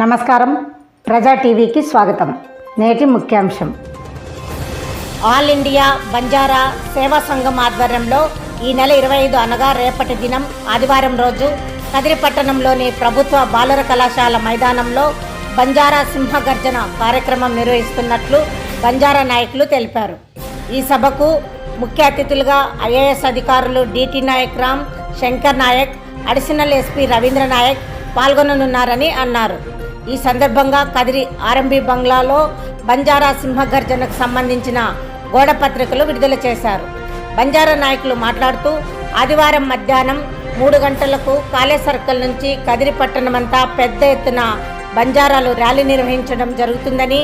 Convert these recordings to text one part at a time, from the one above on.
నమస్కారం. ప్రజా టీవీకి స్వాగతం. నేటి ముఖ్యాంశం. ఆల్ ఇండియా బంజారా సేవా సంఘం ఆధ్వర్యంలో ఈ నెల ఇరవై ఐదు అనగా రేపటి దినం ఆదివారం రోజు కదిరిపట్టణంలోని ప్రభుత్వ బాలుర కళాశాల మైదానంలో బంజారా సింహగర్జన కార్యక్రమం నిర్వహిస్తున్నట్లు బంజారా నాయకులు తెలిపారు. ఈ సభకు ముఖ్య అతిథులుగా ఐఏఎస్ అధికారులు DT Nayak Ram Shankar Nayak additional SP Ravindra Nayak పాల్గొననున్నారని అన్నారు. ఈ సందర్భంగా కదిరి ఆర్ఎంబి బంగ్లాలో బంజారా సింహగర్జనకు సంబంధించిన గోడ పత్రికలు విడుదల చేశారు. బంజారా నాయకులు మాట్లాడుతూ ఆదివారం మధ్యాహ్నం మూడు గంటలకు కాలే సర్కిల్ నుంచి కదిరి పట్టణమంతా పెద్ద ఎత్తున బంజారాలు ర్యాలీ నిర్వహించడం జరుగుతుందని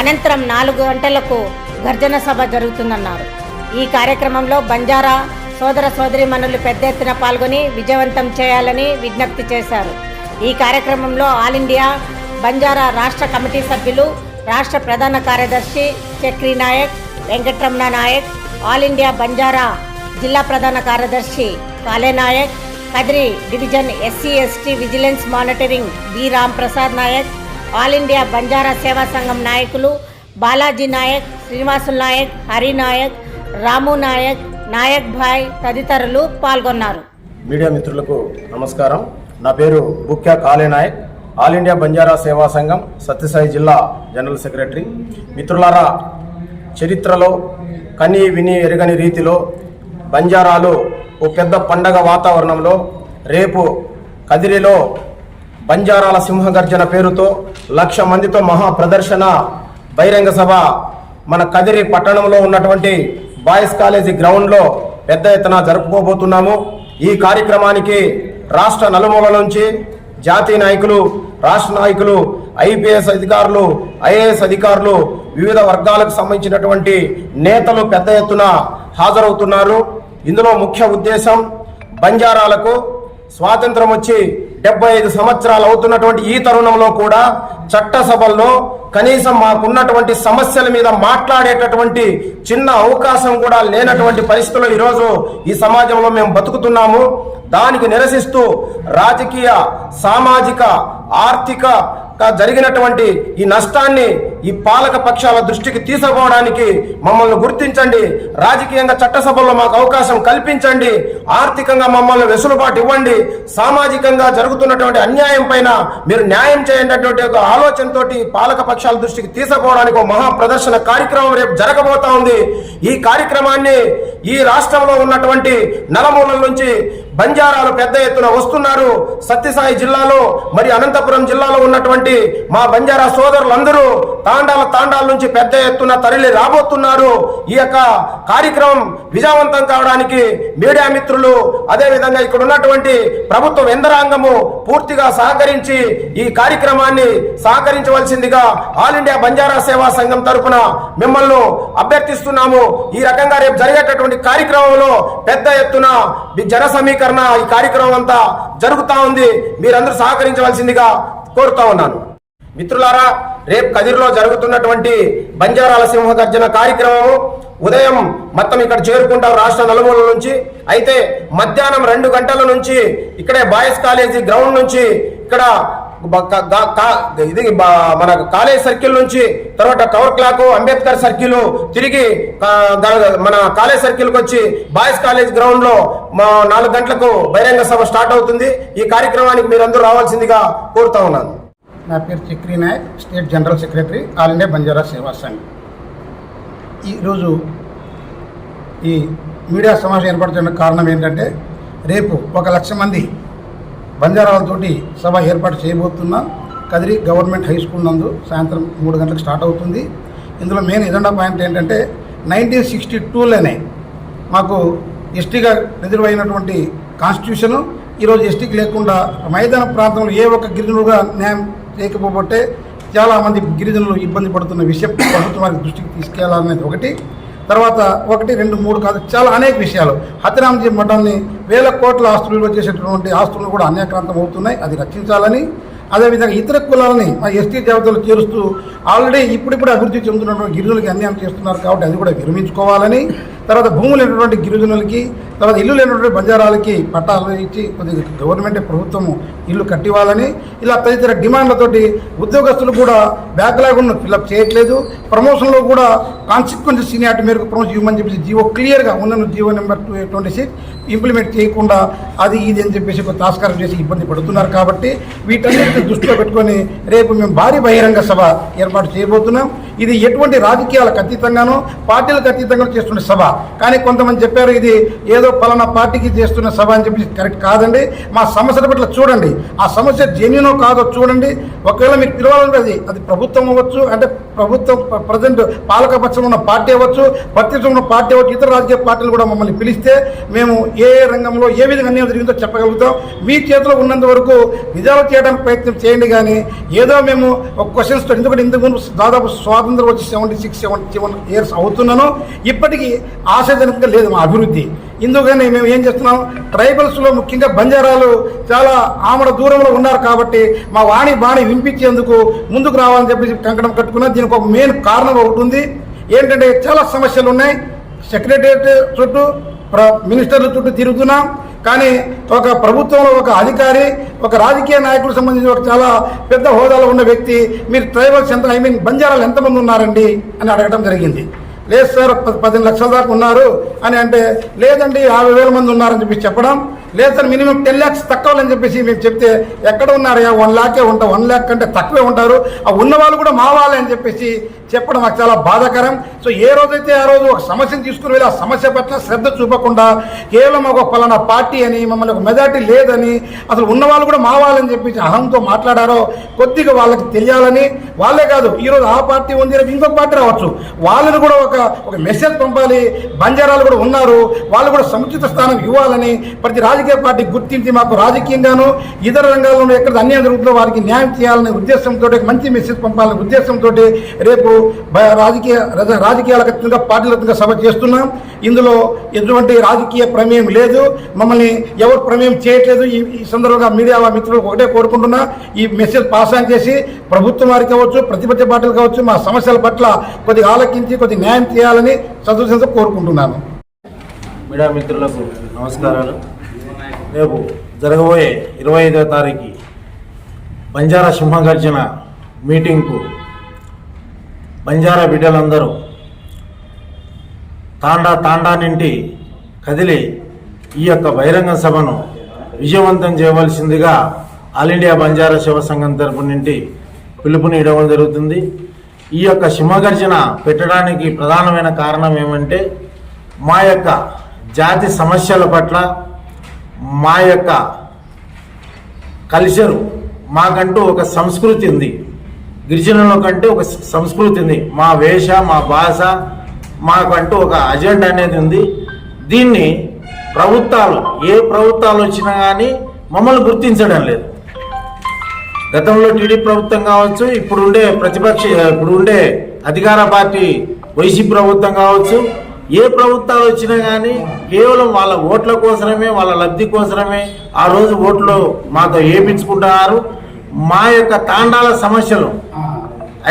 అనంతరం నాలుగు గంటలకు గర్జన సభ జరుగుతుందన్నారు. ఈ కార్యక్రమంలో బంజారా సోదర సోదరిమణులు పెద్ద ఎత్తున పాల్గొని విజయవంతం చేయాలని విజ్ఞప్తి చేశారు. ఈ కార్యక్రమంలో ఆల్ ఇండియా బంజారా రాష్ట్ర కమిటీ సభ్యులు రాష్ట్ర ప్రధాన కార్యదర్శి చక్రి నాయక్ వెంకట్రమణ నాయక్ ఆల్ ఇండియా బంజారా జిల్లా ప్రధాన కార్యదర్శి Kale Nayak Kadiri division SC ST vigilance monitoring B Ram Prasad Nayak all India Banjara Seva Sangham నాయకులు బాలాజీ నాయక్ శ్రీనివాసులు నాయక్ హరి నాయక్ రాము నాయక్ నాయక్ భాయ్ తదితరులు పాల్గొన్నారు. మీడియా మిత్రులకు నమస్కారం. నా పేరు బుక్యా కాలే నాయక్. ఆల్ ఇండియా బంజారా సేవా సంఘం సత్యసాయి జిల్లా జనరల్ సెక్రటరీ. మిత్రులారా చరిత్రలో కని విని ఎరగని రీతిలో బంజారాలు ఓ పెద్ద పండగ వాతావరణంలో రేపు కదిరిలో బంజారాల సింహగర్జన పేరుతో లక్ష మందితో మహా ప్రదర్శన బహిరంగ సభ మన కదిరి పట్టణంలో ఉన్నటువంటి బాయ్స్ కాలేజీ గ్రౌండ్లో పెద్ద ఎత్తున జరుపుకోబోతున్నాము. ఈ కార్యక్రమానికి రాష్ట్ర నలుమూల నుంచి జాతీయ నాయకులు రాష్ట్ర నాయకులు ఐపీఎస్ అధికారులు ఐఏఎస్ అధికారులు వివిధ వర్గాలకు సంబంధించినటువంటి నేతలు పెద్ద ఎత్తున హాజరవుతున్నారు. ఇందులో ముఖ్య ఉద్దేశం బంజారాలకు స్వాతంత్రం వచ్చి డెబ్బై ఐదు సంవత్సరాలు అవుతున్నటువంటి ఈ తరుణంలో కూడా చట్టసభల్లో కనీసం మాకున్నటువంటి సమస్యల మీద మాట్లాడేటటువంటి చిన్న అవకాశం కూడా లేనటువంటి పరిస్థితుల్లో ఈరోజు ఈ సమాజంలో మేము బతుకుతున్నాము. దానికి నిరసిస్తూ రాజకీయ సామాజిక ఆర్థిక జరిగినటువంటి ఈ నష్టాన్ని ఈ పాలక పక్షాల దృష్టికి తీసుకోవడానికి మమ్మల్ని గుర్తించండి. రాజకీయంగా చట్టసభల్లో మాకు అవకాశం కల్పించండి. ఆర్థికంగా మమ్మల్ని వెసులుబాటు ఇవ్వండి. సామాజికంగా జరుగుతున్నటువంటి అన్యాయం పైన మీరు న్యాయం చేయనటువంటి ఒక ఆలోచనతోటి పాలక ప్రతిపక్షాల దృష్టికి తీసుకుపోవడానికి ఒక మహా ప్రదర్శన కార్యక్రమం రేపు జరగబోతా ఉంది. ఈ కార్యక్రమాన్ని ఈ రాష్ట్రంలో ఉన్నటువంటి నలమూలల నుంచి బంజారాలు పెద్ద ఎత్తున వస్తున్నారు. సత్యసాయి జిల్లాలో మరి అనంతపురం జిల్లాలో ఉన్నటువంటి మా బంజారా సోదరులందరూ తాండాల తాండాల నుంచి పెద్ద ఎత్తున తరలి రాబోతున్నారు. ఈ యొక్క కార్యక్రమం విజయవంతం కావడానికి మీడియా మిత్రులు అదేవిధంగా ఇక్కడ ఉన్నటువంటి ప్రభుత్వ యంత్రాంగము పూర్తిగా సహకరించి ఈ కార్యక్రమాన్ని సహకరించవలసిందిగా ఆల్ ఇండియా బంజారా సేవా సంఘం తరపున మిమ్మల్ని అభ్యర్థిస్తున్నాము. ఈ రకంగా రేపు జరిగేటటువంటి కార్యక్రమంలో పెద్ద ఎత్తున జన సమీకరణ ఈ కార్యక్రమం అంతా జరుగుతా ఉంది. మీరందరూ సహకరించవలసిందిగా కోరుతా ఉన్నాను. మిత్రులారా రేపు కదిరిలో జరుగుతున్నటువంటి బంజారాల సింహ గర్జన కార్యక్రమము ఉదయం మొత్తం ఇక్కడ చేరుకుంటాం రాష్ట్ర నలుమూల నుంచి. అయితే మధ్యాహ్నం రెండు గంటల నుంచి ఇక్కడే బాయ్స్ కాలేజీ గ్రౌండ్ నుంచి ఇక్కడ ఇది మన కాలేజ్ సర్కిల్ నుంచి తర్వాత టవర్ క్లాక్ అంబేద్కర్ సర్కిల్ తిరిగి మన కాలేజ్ సర్కిల్కి వచ్చి బాయ్స్ కాలేజ్ గ్రౌండ్లో మా నాలుగు గంటలకు బహిరంగ సభ స్టార్ట్ అవుతుంది. ఈ కార్యక్రమానికి మీరందరూ రావాల్సిందిగా కోరుతా ఉన్నాను. నా పేరు Chakri Nayak state general secretary all India Banjara Seva Sangh. ఈరోజు ఈ మీడియా సమావేశం ఏర్పడుతున్న కారణం ఏంటంటే రేపు ఒక లక్ష మంది బంజారాలతోటి సభ ఏర్పాటు చేయబోతున్నాం కదిరి గవర్నమెంట్ హై స్కూల్ నందు సాయంత్రం మూడు గంటలకు స్టార్ట్ అవుతుంది. ఇందులో మెయిన్ ఎజెండా పాయింట్ ఏంటంటే నైన్టీన్ సిక్స్టీ టూలోనే మాకు ఎస్టీగా రిజర్వ్ అయినటువంటి కాన్స్టిట్యూషను ఈరోజు ఎస్టీకి లేకుండా మైదాన ప్రాంతంలో ఏ ఒక్క గిరిజనులుగా న్యాయం చేయకపోబట్టే చాలామంది గిరిజనులు ఇబ్బంది పడుతున్న విషయం ప్రభుత్వానికి దృష్టికి తీసుకెళ్ళాలనేది ఒకటి. తర్వాత ఒకటి రెండు మూడు కాదు చాలా అనేక విషయాలు. హతిరామ్జీ మఠాన్ని వేల కోట్ల ఆస్తులు చేసేటటువంటి ఆస్తులు కూడా అన్యాక్రాంతం అవుతున్నాయి అది రక్షించాలని. అదేవిధంగా ఇతర కులాలని మా ఎస్టీ జాబితాలు చేరుస్తూ ఆల్రెడీ ఇప్పుడిప్పుడు అభివృద్ధి చెందుతున్నటువంటి గిరిజనులకి అన్యాయం చేస్తున్నారు కాబట్టి అది కూడా విరమించుకోవాలని. తర్వాత భూములు లేనటువంటి గిరిజనులకి తర్వాత ఇల్లు లేనటువంటి బంజారాలకి పట్టాలు ఇచ్చి కొద్దిగా గవర్నమెంట్ ప్రభుత్వము ఇల్లు కట్టివ్వాలని ఇలా తదితర డిమాండ్లతోటి ఉద్యోగస్తులు కూడా బ్యాక్లాగ్ ఉన్న ఫిల్అప్ చేయట్లేదు. ప్రమోషన్లో కూడా కాన్సిక్వెన్స్ సీనియారిటీ మేరకు ప్రమోషన్ ఇవ్వమని చెప్పేసి జీవో క్లియర్గా ఉన్న GO number two twenty six implement చేయకుండా అది ఇది అని చెప్పేసి ఒక తాస్కారం చేసి ఇబ్బంది పడుతున్నారు కాబట్టి వీటన్నిటిని దృష్టిలో పెట్టుకొని రేపు మేము భారీ బహిరంగ సభ ఏర్పాటు చేయబోతున్నాం. ఇది ఎటువంటి రాజకీయాలకు అతీతంగానో పార్టీలకు అతీతంగా చేస్తున్న సభ. కానీ కొంతమంది చెప్పారు ఇది ఏదో పలానా పార్టీకి చేస్తున్న సభ అని చెప్పి కరెక్ట్ కాదండి. మా సమస్యల పట్ల చూడండి. ఆ సమస్య జెన్యునో కాదో చూడండి. ఒకవేళ మీకు పిలవాలంటే అది అది ప్రభుత్వం అవ్వచ్చు అంటే ప్రభుత్వం ప్రజెంట్ పాలకపక్షంలో ఉన్న పార్టీ అవ్వచ్చు ప్రతిపక్షంలో ఉన్న పార్టీ అవ్వచ్చు ఇతర రాజకీయ పార్టీలు కూడా మమ్మల్ని పిలిస్తే మేము ఏ రంగంలో ఏ విధంగా అన్యాయం జరిగిందో చెప్పగలుగుతాం. మీ చేతిలో ఉన్నంత వరకు నిజాలు చేయడానికి ప్రయత్నం చేయండి కానీ ఏదో మేము ఒక క్వశ్చన్స్ ఎందుకంటే ఇంతకు దాదాపు స్వాతంత్రం వచ్చి seventy six seventy seven years అవుతున్నాను. ఇప్పటికీ ఆశాజనకంగా లేదు మా అభివృద్ధి. ఇందుకని మేము ఏం చేస్తున్నాం? ట్రైబల్స్లో ముఖ్యంగా బంజారాలు చాలా ఆమడ దూరంలో ఉన్నారు కాబట్టి మా వాణి బాణి వినిపించేందుకు ముందుకు రావాలని చెప్పి కంకణం కట్టుకున్నాం. దీనికి ఒక మెయిన్ కారణం ఒకటి ఉంది. ఏంటంటే చాలా సమస్యలు ఉన్నాయి. సెక్రటరియట్ చుట్టూ ప్ర మినిస్టర్ల చుట్టూ తిరుగుతున్నాం. కానీ ఒక ప్రభుత్వంలో ఒక అధికారి ఒక రాజకీయ నాయకులకు సంబంధించి ఒక చాలా పెద్ద హోదాలో ఉన్న వ్యక్తి మీరు ట్రైబల్స్ ఎంత ఐ మీన్ బంజారాలు ఎంతమంది ఉన్నారండి అని అడగడం జరిగింది. లేదు సార్ పదిహేను లక్షల దాకా ఉన్నారు అని అంటే లేదండి యాభై వేల మంది ఉన్నారని చెప్పి చెప్పడం లేదు సార్ మినిమం టెన్ ల్యాక్స్ తక్కువ అని చెప్పేసి మేము చెప్తే ఎక్కడ ఉన్నారయ్యా? వన్ ల్యాకే ఉంటా. వన్ ల్యాక్ కంటే తక్కువే ఉంటారు. ఆ ఉన్న వాళ్ళు కూడా మా వాళ్ళే అని చెప్పేసి చెప్పడం నాకు చాలా బాధాకరం. సో ఏ రోజైతే ఆ రోజు ఒక సమస్యను తీసుకుని వెళ్ళి ఆ సమస్య పట్ల శ్రద్ధ చూపకుండా కేవలం ఒక పలానా పార్టీ అని మమ్మల్ని ఒక మెజార్టీ లేదని అసలు ఉన్న వాళ్ళు కూడా మా వాళ్ళని చెప్పేసి అహంతో మాట్లాడారో కొద్దిగా వాళ్ళకి తెలియాలని వాళ్ళే కాదు ఈరోజు ఆ పార్టీ ఉంది రేపు ఇంకొక పార్టీ రావచ్చు. వాళ్ళని కూడా ఒక ఒక మెసేజ్ పంపాలి. బంజారాలు కూడా ఉన్నారు. వాళ్ళు కూడా సముచిత స్థానం ఇవ్వాలని ప్రతి రాజకీయ పార్టీ గుర్తించి మాకు రాజకీయంగాను ఇతర రంగాల్లో ఎక్కడ అన్యాయం జరుగుతుందో వారికి న్యాయం చేయాలనే ఉద్దేశంతో మంచి మెసేజ్ పంపాలనే ఉద్దేశంతో రేపు రాజకీయ రాజకీయాల రాజకీయాలకు అతీతంగా సభ చేస్తున్నాం. ఇందులో ఎటువంటి రాజకీయ ప్రమేయం లేదు. మమ్మల్ని ఎవరు ప్రమేయం చేయట్లేదు. ఈ సందర్భంగా మీడియా మిత్రులకు ఒకటే కోరుకుంటున్నా. ఈ మెసేజ్ పాస్ ఆన్ చేసి ప్రభుత్వం వారికి కావచ్చు ప్రతిపక్ష పార్టీలు కావచ్చు మా సమస్యల పట్ల కొద్దిగా ఆలకించి కొద్దిగా న్యాయం చేయాలని సదస్యంతో కోరుకుంటున్నాను. మీడియా మిత్రులకు నమస్కారాలు. రేపు జరగబోయే ఇరవై ఐదవ తారీఖు బంజారా సింహగర్జన మీటింగ్కు బంజారా బిడ్డలందరూ తాండా తాండా నింటి కదిలి ఈ యొక్క బహిరంగ సభను విజయవంతం చేయవలసిందిగా ఆల్ ఇండియా బంజారా శివ సంఘం తరపు నుండి పిలుపునివ్వడం జరుగుతుంది. ఈ యొక్క సింహగర్జన పెట్టడానికి ప్రధానమైన కారణం ఏమంటే మా యొక్క జాతి సమస్యల పట్ల మా యొక్క కల్చరు మాకంటూ ఒక సంస్కృతి ఉంది. గిరిజనుల కంటే ఒక సంస్కృతి ఉంది. మా వేష మా భాష మాకంటూ ఒక అజెండా అనేది ఉంది. దీన్ని ప్రభుత్వాలు ఏ ప్రభుత్వాలు వచ్చినా కానీ మమ్మల్ని గుర్తించడం లేదు. గతంలో టీడీ ప్రభుత్వం కావచ్చు ఇప్పుడు ఉండే ప్రతిపక్ష ఇప్పుడు ఉండే అధికార పార్టీ వైసీపీ ప్రభుత్వం కావచ్చు ఏ ప్రభుత్వాలు వచ్చినా కానీ కేవలం వాళ్ళ ఓట్ల కోసమే వాళ్ళ లబ్ధి కోసమే ఆ రోజు ఓట్లు మాతో వేయించుకుంటున్నారు. మా యొక్క తాండాల సమస్యలు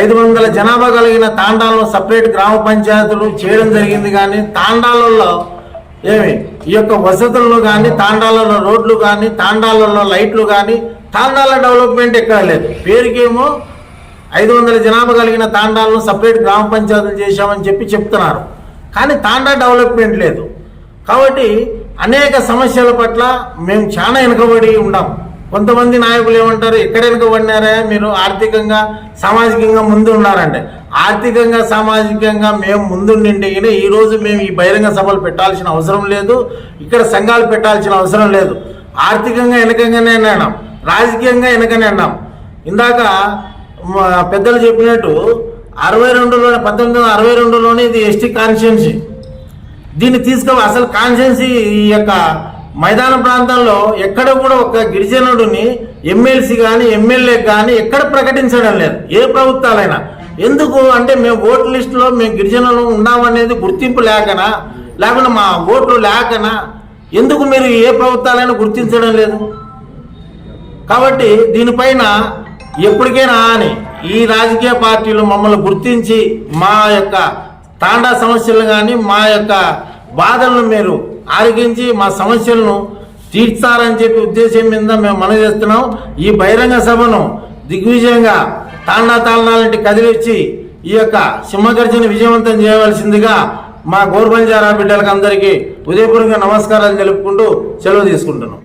ఐదు వందల జనాభా కలిగిన తాండాలను సపరేట్ గ్రామ పంచాయతీలు చేయడం జరిగింది కానీ తాండాలలో ఏమి? ఈ యొక్క వసతులను కానీ తాండాలలో రోడ్లు కానీ తాండాలలో లైట్లు కానీ తాండాల డెవలప్మెంట్ ఎక్కడ లేదు. పేరుకేమో ఐదు వందల జనాభా కలిగిన తాండాలను సపరేట్ గ్రామ పంచాయతీలు చేశామని చెప్పి చెప్తున్నారు. కానీ తాండా డెవలప్మెంట్ లేదు. కాబట్టి అనేక సమస్యల పట్ల మేము చాలా వెనుకబడి ఉన్నాం కొంతమంది నాయకులు ఏమంటారు ఎక్కడ వెనుకబడినారా? మీరు ఆర్థికంగా సామాజికంగా ముందు ఉన్నారంటే. ఆర్థికంగా సామాజికంగా మేము ముందుండి ఈ రోజు మేము ఈ బహిరంగ సభలు పెట్టాల్సిన అవసరం లేదు. ఇక్కడ సంఘాలు పెట్టాల్సిన అవసరం లేదు. ఆర్థికంగా వెనకంగానే అన్నాం రాజకీయంగా వెనకనే అన్నాం ఇందాక మా పెద్దలు చెప్పినట్టు అరవై రెండులోనే పంతొమ్మిది వందల అరవై రెండులోనే ఇది ఎస్టీ కాన్స్టిట్యున్సీ దీన్ని తీసుకో అసలు కాన్స్టిట్యున్సీ ఈ యొక్క మైదాన ప్రాంతంలో ఎక్కడ కూడా ఒక గిరిజనుడిని ఎమ్మెల్సీ కానీ ఎమ్మెల్యే కానీ ఎక్కడ ప్రకటించడం లేదు. ఏ ప్రభుత్వాలైనా. ఎందుకు అంటే మేము ఓటు లిస్టులో మేము గిరిజనులు ఉన్నామనేది గుర్తింపు లేకనా? లేకుండా మా ఓట్లు లేకనా? ఎందుకు మీరు ఏ ప్రభుత్వాలైనా గుర్తించడం లేదు? కాబట్టి దీనిపైన ఎప్పటికైనా అని ఈ రాజకీయ పార్టీలు మమ్మల్ని గుర్తించి మా యొక్క తాండా సమస్యలు కానీ మా యొక్క బాధలను మీరు ఆరగించి మా సమస్యలను తీర్చారని చెప్పి ఉద్దేశం మీద మేము మనం చేస్తున్నాం. ఈ బహిరంగ సభను దిగ్విజయంగా తాండా తాళనాలంటి కదిలిచ్చి ఈ యొక్క సింహగర్జన విజయవంతం చేయవలసిందిగా మా గోర్బంజారా బిడ్డలకు అందరికీ ఉదయపూర్వక నమస్కారాలు తెలుపుకుంటూ సెలవు తీసుకుంటున్నాం.